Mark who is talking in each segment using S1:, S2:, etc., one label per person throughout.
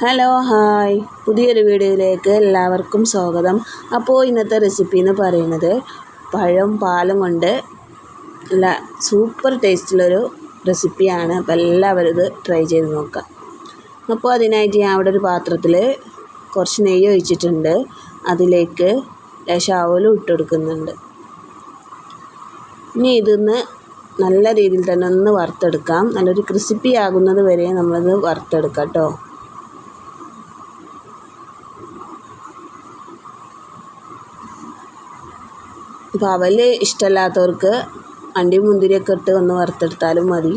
S1: Hello hi. പുതിയൊരു വീഡിയോയിലേക്ക് എല്ലാവർക്കും സ്വാഗതം. അപ്പോൾ ഇന്നത്തെ റെസിപ്പി എന്ന് പറയുന്നത് പഴം പാലും കൊണ്ട് നല്ല സൂപ്പർ ടേസ്റ്റുള്ളൊരു റെസിപ്പിയാണ് അപ്പോൾ എല്ലാവരും ഇത് ട്രൈ ചെയ്ത് നോക്കാം. അപ്പോൾ അതിനായിട്ട് ഞാൻ അവിടെ ഒരു പാത്രത്തിൽ കുറച്ച് നെയ്യ് ഒഴിച്ചിട്ടുണ്ട്. അതിലേക്ക് ലശാവലും ഇട്ട് കൊടുക്കുന്നുണ്ട്. ഇനി ഇതൊന്ന് നല്ല രീതിയിൽ തന്നെ ഒന്ന് വറുത്തെടുക്കാം. നല്ലൊരു ക്രിസ്പി ആകുന്നത് വരെ നമ്മളത് വറുത്തെടുക്കാം കേട്ടോ. ഇപ്പോൾ അവൽ ഇഷ്ടമല്ലാത്തവർക്ക് അണ്ടി മുന്തിരിയൊക്കെ ഇട്ട് ഒന്ന് വറുത്തെടുത്താലും മതി.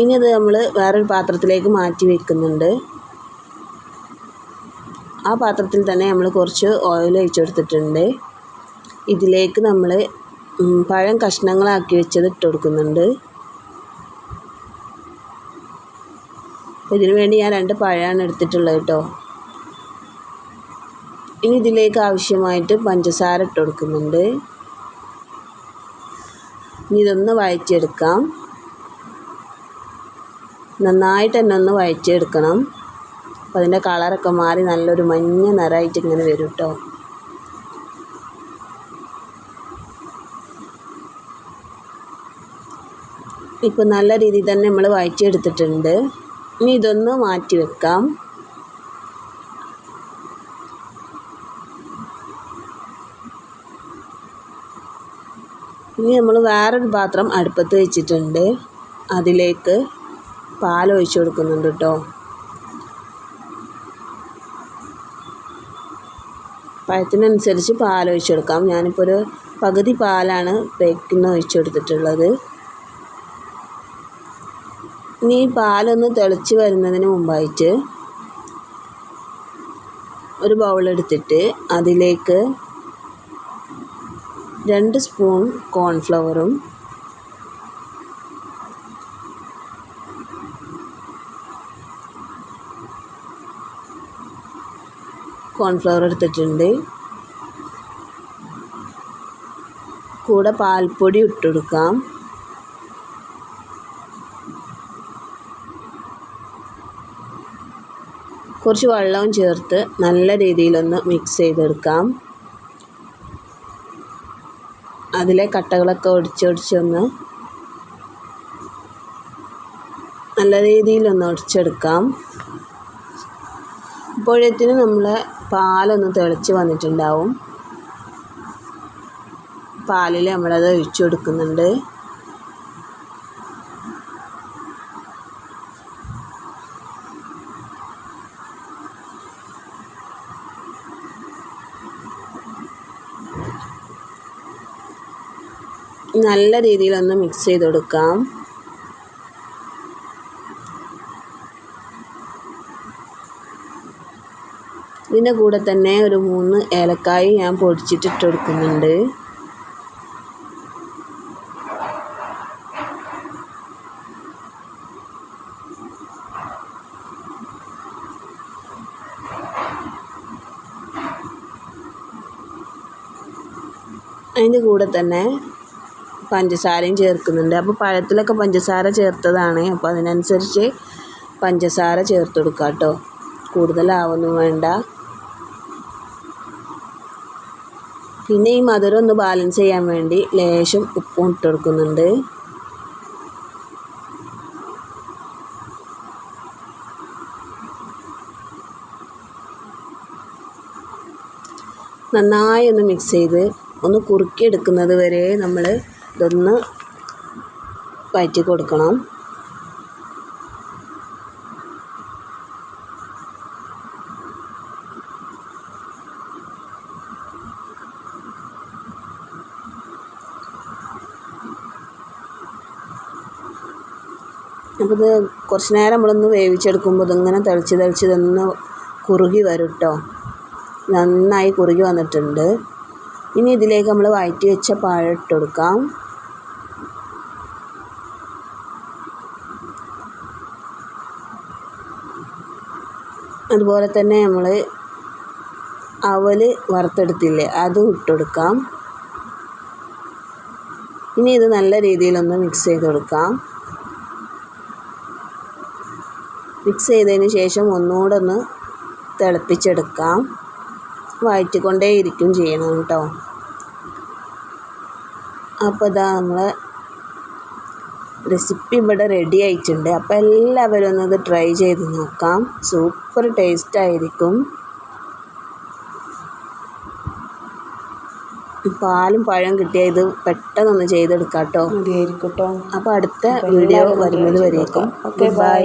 S1: ഇനി അത് നമ്മൾ വേറൊരു പാത്രത്തിലേക്ക് മാറ്റി വെക്കുന്നുണ്ട്. ആ പാത്രത്തിൽ തന്നെ നമ്മൾ കുറച്ച് ഓയിൽ ഒഴിച്ചു കൊടുത്തിട്ടുണ്ട്. ഇതിലേക്ക് നമ്മൾ പഴം കഷ്ണങ്ങളാക്കി വെച്ചത് ഇട്ട് കൊടുക്കുന്നുണ്ട്. ഇതിനു വേണ്ടി ഞാൻ രണ്ട് പഴയാണ് എടുത്തിട്ടുള്ളത് കേട്ടോ. ഇനി ഇതിലേക്ക് ആവശ്യമായിട്ട് പഞ്ചസാര ഇട്ട് കൊടുക്കുന്നുണ്ട്. ഇനി ഇതൊന്ന് വഴറ്റിയെടുക്കാം. നന്നായിട്ട് തന്നെ ഒന്ന് വഴറ്റിയെടുക്കണം. അപ്പോൾ അതിന്റെ കളറൊക്കെ മാറി നല്ലൊരു മഞ്ഞ നിറമായിട്ട് ഇങ്ങനെ വരും കേട്ടോ. ഇപ്പോൾ നല്ല രീതിയിൽ തന്നെ നമ്മൾ വഴറ്റിയെടുത്തിട്ടുണ്ട്. ഇനി ഇതൊന്ന് മാറ്റി വെക്കാം. ഇനി നമ്മൾ വേറൊരു പാത്രം അടുപ്പത്ത് വെച്ചിട്ടുണ്ട്. അതിലേക്ക് പാൽ ഒഴിച്ചു കൊടുക്കുന്നുണ്ട് കേട്ടോ. പഴത്തിനനുസരിച്ച് പാൽ ഒഴിച്ചു കൊടുക്കാം. ഞാനിപ്പോൾ ഒരു പകുതി പാലാണ് പേക്കിന് ഒഴിച്ചു കൊടുത്തിട്ടുള്ളത്. ഇനി പാലൊന്ന് തിളച്ച് വരുന്നതിന് മുമ്പായിട്ട് ഒരു ബൗളെടുത്തിട്ട് അതിലേക്ക് രണ്ട് സ്പൂൺ കോൺഫ്ലവറും കോൺഫ്ലവർ എടുത്തിട്ടുണ്ട്. കൂടെ പാൽപ്പൊടി ഇട്ടുകൊടുക്കാം കുറച്ച് വെള്ളവും ചേർത്ത് നല്ല രീതിയിലൊന്ന് മിക്സ് ചെയ്തെടുക്കാം. അതിലെ കട്ടകളൊക്കെ ഒടിച്ചൊടിച്ചൊന്ന് നല്ല രീതിയിലൊന്ന് ഒടിച്ചെടുക്കാം. ഇപ്പോഴത്തിന് നമ്മൾ പാലൊന്ന് തിളച്ച് വന്നിട്ടുണ്ടാവും. പാലിൽ നമ്മളത് ഒഴിച്ചു കൊടുക്കുന്നുണ്ട് നല്ല രീതിയിലൊന്ന് മിക്സ് ചെയ്ത് കൊടുക്കാം ഇതിന്റെ കൂടെ തന്നെ ഒരു മൂന്ന് ഏലക്കായി ഞാൻ പൊടിച്ചിട്ടിട്ട് കൊടുക്കുന്നുണ്ട് അതിന്റെ കൂടെ തന്നെ പഞ്ചസാരയും ചേർക്കുന്നുണ്ട്. അപ്പോൾ പഴത്തിലൊക്കെ പഞ്ചസാര ചേർത്തതാണ്. അപ്പോൾ അതിനനുസരിച്ച് പഞ്ചസാര ചേർത്ത് കൊടുക്കുക കേട്ടോ കൂടുതലാവൊന്നും വേണ്ട. പിന്നെ ഈ മധുരം ഒന്ന് ബാലൻസ് ചെയ്യാൻ വേണ്ടി ലേശം ഉപ്പും ഇട്ട് കൊടുക്കുന്നുണ്ട്. നന്നായി ഒന്ന് മിക്സ് ചെയ്ത് ഒന്ന് കുറുക്കിയെടുക്കുന്നത് വരെ നമ്മൾ ഇതൊന്ന് വഴറ്റി കൊടുക്കണം. അപ്പോൾ ഇത് കുറച്ച് നേരം നമ്മളൊന്ന് വേവിച്ചെടുക്കുമ്പോൾ ഇതിങ്ങനെ തിളച്ച് തിളച്ച് ഇതൊന്ന് കുറുകി വരും കേട്ടോ നന്നായി കുറുകി വന്നിട്ടുണ്ട്. ഇനി ഇതിലേക്ക് നമ്മൾ വഴറ്റി വെച്ച പഴം ഇട്ട് കൊടുക്കാം. അതുപോലെ തന്നെ നമ്മൾ അവൽ വറുത്തെടുത്തില്ലേ അതും ഇട്ടുകൊടുക്കാം ഇനി ഇത് നല്ല രീതിയിലൊന്ന് മിക്സ് ചെയ്ത് കൊടുക്കാം മിക്സ് ചെയ്തതിന് ശേഷം ഒന്നുകൂടെ ഒന്ന് തിളപ്പിച്ചെടുക്കാം. വഴറ്റിക്കൊണ്ടേ ഇരിക്കും ചെയ്യണം കേട്ടോ. അപ്പോൾ ഇതാ നമ്മളെ റെസിപ്പി ഇവിടെ റെഡി ആയിട്ടുണ്ട്. അപ്പോൾ എല്ലാവരും ഒന്നത് ട്രൈ ചെയ്ത് നോക്കാം. സൂപ്പർ ടേസ്റ്റ് ആയിരിക്കും. പാലും പഴം കിട്ടിയ ഇത് പെട്ടെന്നൊന്ന് ചെയ്തെടുക്കാം കേട്ടോ.
S2: മതിയായിരിക്കും കേട്ടോ.
S1: അപ്പോൾ അടുത്ത വീഡിയോ വരുന്നത് വരേക്കും. Okay bye